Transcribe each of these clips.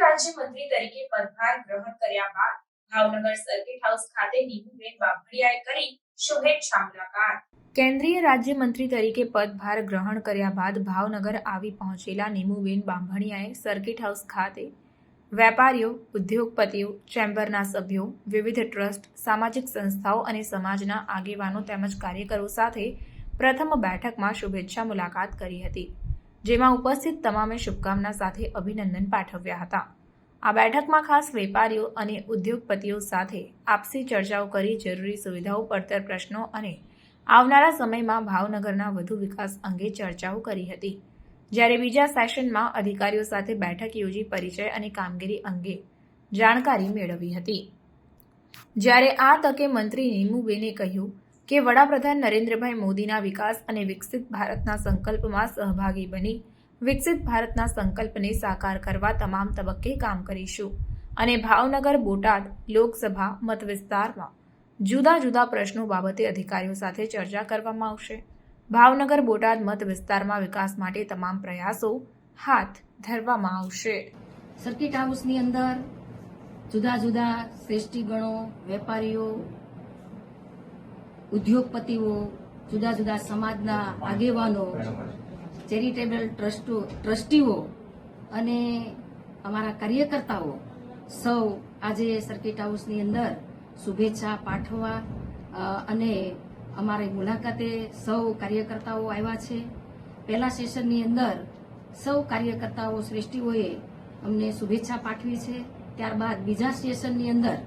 રાજ્યમંત્રી તરીકે પદભાર ગ્રહણ કર્યા બાદ ભાવનગર સર્કિટ હાઉસ ખાતે નીમુબેન બાભડિયાએ કરી શુભેચ્છા મુલાકાત. કેન્દ્રીય રાજ્યમંત્રી તરીકે પદભાર ગ્રહણ કર્યા બાદ ભાવનગર આવી પહોંચેલા નીમુબેન બાંભણિયાએ સર્કિટ હાઉસ ખાતે વેપારીઓ, ઉદ્યોગપતિઓ, ચેમ્બરના સભ્યો, વિવિધ ટ્રસ્ટ, સામાજિક સંસ્થાઓ અને સમાજના આગેવાનો તેમજ કાર્યકરો સાથે પ્રથમ બેઠકમાં શુભેચ્છા મુલાકાત કરી હતી. જેમાં ઉપસ્થિત તમામે શુભકામના સાથે અભિનંદન પાઠવ્યા હતા. આ બેઠકમાં ખાસ વેપારીઓ અને ઉદ્યોગપતિઓ સાથે આપસી ચર્ચાઓ કરી જરૂરી સુવિધાઓ પડતર પ્રશ્નો અને આવનારા સમયમાં ભાવનગરના વધુ વિકાસ અંગે ચર્ચાઓ કરી હતી. જ્યારે બીજા સેશનમાં અધિકારીઓ સાથે બેઠક યોજી પરિચય અને કામગીરી અંગે જાણકારી મેળવી હતી. જ્યારે આ તકે મંત્રી નીમુબેને કહ્યું કે વડાપ્રધાન નરેન્દ્રભાઈ મોદીના વિકાસ અને વિકસિત ભારતના સંકલ્પમાં સહભાગી બની. વિકસિત ભારતના સંકલ્પને સાકાર કરવા તમામ તબક્કે કામ કરીશું. અને ભાવનગર, બોટાદ લોકસભા મત વિસ્તારમાં જુદા જુદા પ્રશ્નો બાબતે અધિકારીઓ સાથે ચર્ચા કરવામાં આવશે. ભાવનગર, બોટાદ મત વિસ્તારમાં વિકાસ માટે તમામ પ્રયાસો હાથ ધરવામાં આવશે. સર્કિટ હાઉસની અંદર જુદા જુદા શ્રેષ્ઠીગણો, વેપારીઓ ઉદ્યોગપતિઓ, જુદા જુદા સમાજના આગેવાનો, ચેરિટેબલ ટ્રસ્ટો, ટ્રસ્ટીઓ અને અમારા કાર્યકર્તાઓ સૌ આજે સર્કિટ હાઉસની અંદર શુભેચ્છા પાઠવવા અને અમારી મુલાકાતે સૌ કાર્યકર્તાઓ આવ્યા છે. પહેલા સેશનની અંદર સૌ કાર્યકર્તાઓ, શ્રેષ્ઠીઓએ અમને શુભેચ્છા પાઠવી છે. ત્યારબાદ બીજા સેશનની અંદર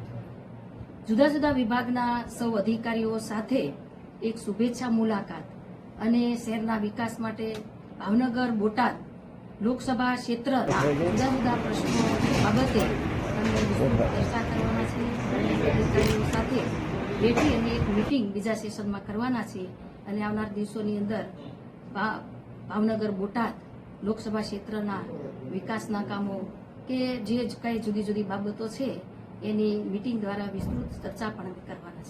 જુદા જુદા વિભાગના સૌ અધિકારીઓ સાથે એક શુભેચ્છા મુલાકાત અને શહેરના વિકાસ માટે ભાવનગર, બોટાદ લોકસભા ક્ષેત્ર જુદા જુદા પ્રશ્નો બાબતે ચર્ચા કરવાના છે અધિકારીઓ સાથે બેઠી અને એક મિટિંગ બીજા સેશનમાં કરવાના છે અને આવનાર દિવસોની અંદર ભાવનગર, બોટાદ લોકસભા ક્ષેત્રના વિકાસના કામો કે જ કઈ જુદી જુદી બાબતો છે એની મિટિંગ દ્વારા વિસ્તૃત ચર્ચા પણ કરવાના છે